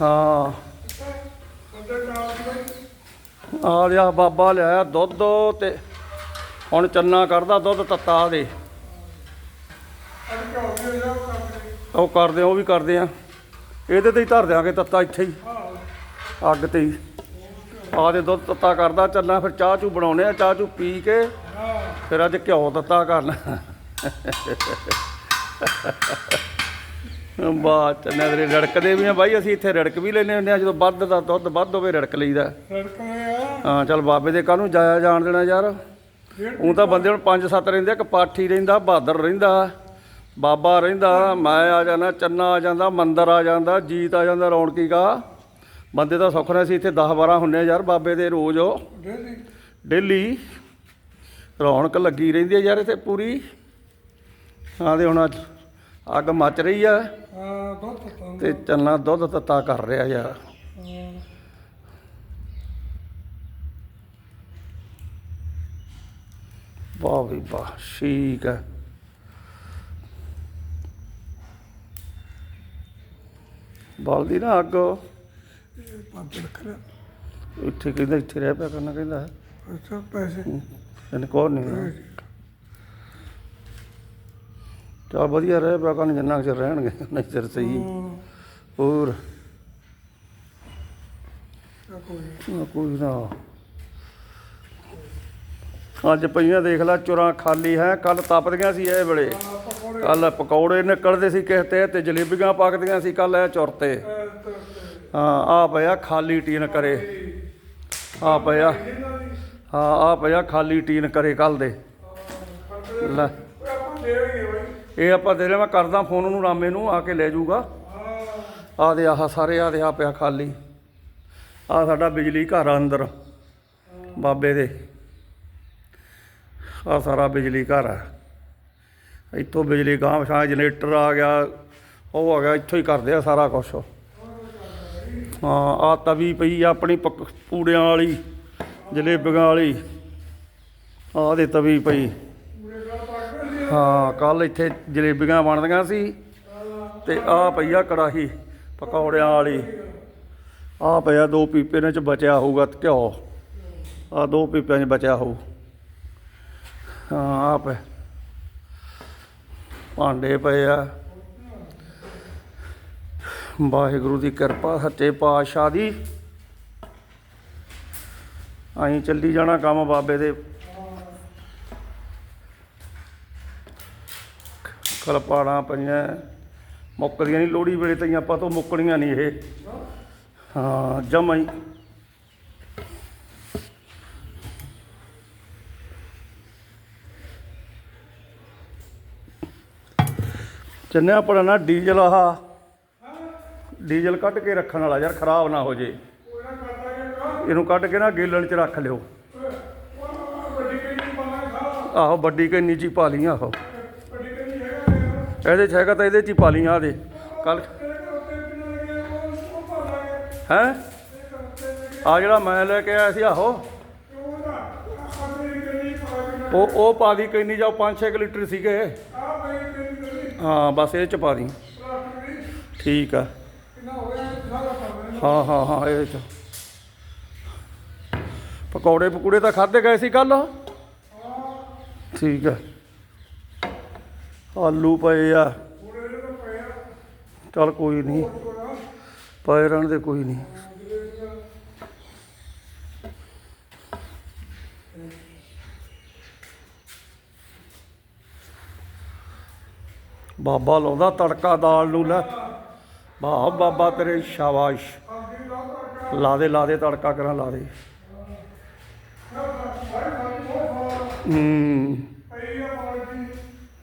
ਹਾਂ। ਆ ਲਿਆ, ਬਾਬਾ ਲਿਆਇਆ ਦੁੱਧ ਤੇ ਹੁਣ ਚੰਨਾ ਕਰਦਾ ਦੁੱਧ ਤੱਤਾ ਦੇ। ਉਹ ਕਰਦੇ ਉਹ ਵੀ ਕਰਦੇ ਆ। ਇਹਦੇ ਤੇ ਹੀ ਧਰ ਦਿਆਂਗੇ ਤੱਤਾ ਇੱਥੇ ਹੀ, ਅੱਗ ਤੇ ਹੀ। ਆ ਦੇ ਦੁੱਧ ਤੱਤਾ ਕਰਦਾ ਚੰਨਾ ਫਿਰ ਚਾਹ ਚੂ ਬਣਾਉਣੇ ਆ, ਚਾਹ ਚੂ ਪੀ ਕੇ ਫਿਰ ਅੱਜ ਘਿਓ ਤੱਤਾ ਕਰਨਾ। ਬਾਤ ਚੰਨੇ ਤੇਰੇ ਰੜਕਦੇ ਵੀ ਆ ਬਾਈ ਅਸੀਂ ਇੱਥੇ ਰੜਕ ਵੀ ਲੈਨੇ ਹੁੰਦੇ ਆ ਜਦੋਂ ਵੱਧ ਦਾ ਦੁੱਧ ਵੱਧ ਹੋਵੇ ਰੜਕ ਲਈਦਾ। ਆ ਹਾਂ ਚੱਲ ਬਾਬੇ ਦੇ ਕਾਹਨੂੰ ਜਾਇਆ ਜਾਣ ਦੇਣਾ ਯਾਰ? ਉਹ ਤਾਂ ਬੰਦੇ ਹੁਣ ਪੰਜ ਸੱਤ ਰਹਿੰਦੇ ਆ, ਇੱਕ ਪਾਠੀ ਰਹਿੰਦਾ ਬਹਾਦਰ ਰਹਿੰਦਾ ਬਾਬਾ ਰਹਿੰਦਾ ਮੈਂ ਆ ਜਾਣਾ ਚੰਨਾ ਆ ਜਾਂਦਾ ਮੰਦਰ ਆ ਜਾਂਦਾ ਜੀਤ ਆ ਜਾਂਦਾ ਰੌਣਕੀ ਕਾ। ਬੰਦੇ ਤਾਂ ਸੁੱਖ ਨਾਲ ਸੀ ਇੱਥੇ 10 12 ਹੁੰਨੇ ਯਾਰ ਬਾਬੇ ਦੇ ਰੋਜ਼। ਡੇਲੀ। ਡੇਲੀ। ਰੌਣਕ ਲੱਗੀ ਰਹਿੰਦੀ ਹੈ ਯਾਰ ਇੱਥੇ ਪੂਰੀ। ਤੇ ਹੁਣ ਅੱਜ। ਅੱਗ ਮੱਚ ਰਹੀ ਆ। ਆ ਦੁੱਧ ਤਾਂ ਤੇ ਚੱਲਣਾ ਦੁੱਧ ਤੱਤਾ ਕਰ ਰਿਹਾ ਯਾਰ। ਵਾਹ ਵੀ ਵਾਹ ਠੀਕ ਹੈ ਬਲਦੀ ਨਾ ਅੱਗ। ਪੰਜ ਇੱਥੇ ਕਹਿੰਦਾ ਇੱਥੇ ਰਹਿ ਪਿਆ ਕਰਨਾ ਕਹਿੰਦਾ। ਅੱਛਾ ਪੈਸੇ। ਇਹਨੇ ਕੋਲ ਨਹੀਂ ਚਾ ਵਧੀਆ ਰਹਿ ਪਿਆ ਕਰਨ ਜਿੰਨਾ ਕੁ ਚਿਰ ਰਹਿਣਗੇ ਨਹੀਂ ਚਿਰ ਸਹੀ। ਹੋਰ? ਚੱਲ ਕੋਈ ਨੀ। ਕੋਈ ਨਾ। ਅੱਜ ਪਈਆਂ ਦੇਖ ਲੈ ਚੁਰਾਂ ਖਾਲੀ ਹੈ ਕੱਲ ਤਪਦੀਆਂ ਸੀ ਇਹ ਵੇਲੇ। ਕੱਲ ਪਕੌੜੇ। ਨਿਕਲਦੇ ਸੀ ਕਿਸੇ ਤੇ ਤੇ ਜਲੇਬੀਆਂ ਪੱਕਦੀਆਂ ਸੀ ਕੱਲ ਇਹ ਚੁਰ ਤੇ ਅਹ, ਤੇ- ਤੇ ਹਾਂ ਆ ਪਿਆ ਖਾਲੀ ਟੀਨ ਕਰੇ। ਆ ਪਿਆ। ਹਾਂ ਆ ਪਿਆ ਖਾਲੀ ਟੀਨ ਕਰੇ ਕੱਲ ਦੇ। ਲੈ। ਇਹ ਆਪਾਂ ਦੇ ਲਿਆ, ਮੈਂ ਕਰਦਾ ਫੋਨ ਉਹਨੂੰ, ਰਾਮੇ ਨੂੰ, ਆ ਕੇ ਲੈ ਜਾਊਗਾ। ਆ ਦੇ ਆਹ ਸਾਰੇ ਆ ਦੇ ਆ ਪਿਆ ਖਾਲੀ। ਆ ਸਾਡਾ ਬਿਜਲੀ ਘਰ ਆ ਅੰਦਰ, ਬਾਬੇ ਦੇ। ਆ ਸਾਰਾ ਬਿਜਲੀ ਘਰ ਆ। ਇੱਥੋਂ ਬਿਜਲੀ ਗਾਂਵ ਛਾਂ ਜਨਰੇਟਰ ਆ ਗਿਆ, ਉਹ ਆ ਗਿਆ, ਇੱਥੋਂ ਹੀ ਕਰਦੇ ਆ ਸਾਰਾ ਕੁਝ ਹਾਂ ਆ ਤਵੀ ਪਈ ਆ ਆਪਣੀ ਪਕ- ਪੂੜਿਆਂ ਵਾਲੀ, ਜਲੇਬੀਆਂ ਵਾਲੀ। ਆ ਦੇ ਤਵੀ ਪਈ। ਹਾਂ ਕੱਲ ਇੱਥੇ ਜਲੇਬੀਆਂ ਬਣਦੀਆਂ ਸੀ ਤੇ ਆ ਪਈਆ ਕੜਾਹੀ ਪਕੌੜਿਆਂ ਵਾਲੀ। ਆ ਪਿਆ ਦੋ ਪੀਪੇ ਨੇ ਚ ਬਚਿਆ ਹੋਊਗਾ ਘਿਓ। ਆ ਦੋ ਪੀਪਿਆਂ 'ਚ ਬਚਿਆ ਹੋਊ। ਹਾਂ ਆ ਪਏ। ਭਾਂਡੇ ਪਏ ਆ। ਵਾਹਿਗੁਰੂ ਦੀ ਕਿਰਪਾ, ਸੱਚੇ ਪਾਤਸ਼ਾਹ ਦੀ। ਅਸੀਂ ਚੱਲੀ ਜਾਣਾ ਕੰਮ ਬਾਬੇ ਦੇ ਕਲਪਾੜਾਂ ਪਈਆਂ। ਮੁੱਕਦੀਆਂ ਨਹੀਂ ਲੋੜੀ ਵੇਲੇ ਤਾਂ ਆਪਾਂ ਤੋਂ ਮੁੱਕਣੀਆਂ ਨਹੀਂ ਇਹ। ਹਾਂ, ਜਮਾਂ ਹੀ। ਚੰਨਿਆ ਨਾ ਡੀਜ਼ਲ ਆਹ, ਡੀਜ਼ਲ ਕੱਢ ਕੇ ਰੱਖਣ ਵਾਲਾ ਯਾਰ, ਖਰਾਬ ਨਾ ਹੋ ਜੇ। ਇਹਨੂੰ ਕੱਢ ਕੇ ਨਾ ਗੇਲਣ ਚ ਰੱਖ ਲਿਓ। ਆਹੋ, ਵੱਡੀ ਕੈਨੀ ਚ ਪਾ ਲਈ ਆਹੋ। ਇਹਦੇ ਚ ਹੈਗਾ ਤਾਂ ਇਹਦੇ ਚ ਹੀ ਪਾ ਲਈ ਆ ਦੇ ਕੱਲ ਤੇਰੇ ਕੋਲ ਹੈ? ਆ ਜਿਹੜਾ ਮੈਂ ਲੈ ਕੇ ਆਇਆ ਸੀ, ਆਹੋ। ਉਹ ਉਹ ਪਾ ਦੀ ਕਿੰਨੀ ਜਾਓ 5-6 ਲੀਟਰ ਸੀਗੇ। ਹਾਂ, ਬਸ ਇਹ ਚ ਪਾ ਦੀ। ਠੀਕ ਆ। ਹਾਂ ਹਾਂ ਹਾਂ, ਇਹ ਚ। ਪਕੌੜੇ ਪਕੂੜੇ ਤਾਂ ਖਾਦੇ ਗਏ ਸੀ ਕੱਲ ਠੀਕ ਆ। ਆਲੂ ਪਏ ਆ। ਪੂਰੇ ਚਲ ਕੋਈ ਨਹੀਂ ਪਏ ਰਹਿਣ ਦੇ ਕੋਈ ਨਹੀਂ ਬਾਬਾ ਲਾਉਂਦਾ ਤੜਕਾ ਦਾਲ ਨੂੰ ਲੈ। ਵਾਹ ਬਾਬਾ ਤੇਰੇ ਸ਼ਾਬਾਸ਼। ਲਾ ਦੇ ਲਾ ਦੇ ਤੜਕਾ ਕਰਾਂ ਲਾ ਦੇ ਹੂੰ ਪਈ ਆ ਬਾਲਟੀ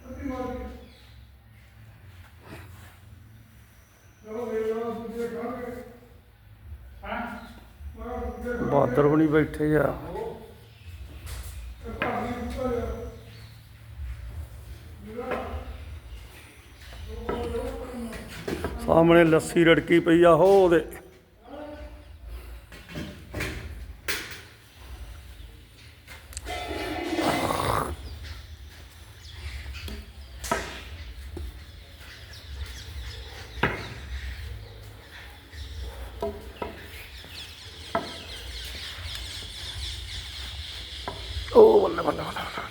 ਅੱਧੀ ਬਾਲਟੀ ਚਲੋ ਵੇ ਲੋ ਦੂਜੇ ਖਾਣਗੇ ਹਾਂ ਮਗਰ ਦੂਜੇ ਬਾਦਰ ਹੁਣੀ ਬੈਠੇ ਆ। ਸਾਹਮਣੇ ਲੱਸੀ ਰੜਕੀ ਪਈ ਆ ਹੋ ਉਹਦੇ। おお真ん中真ん中真ん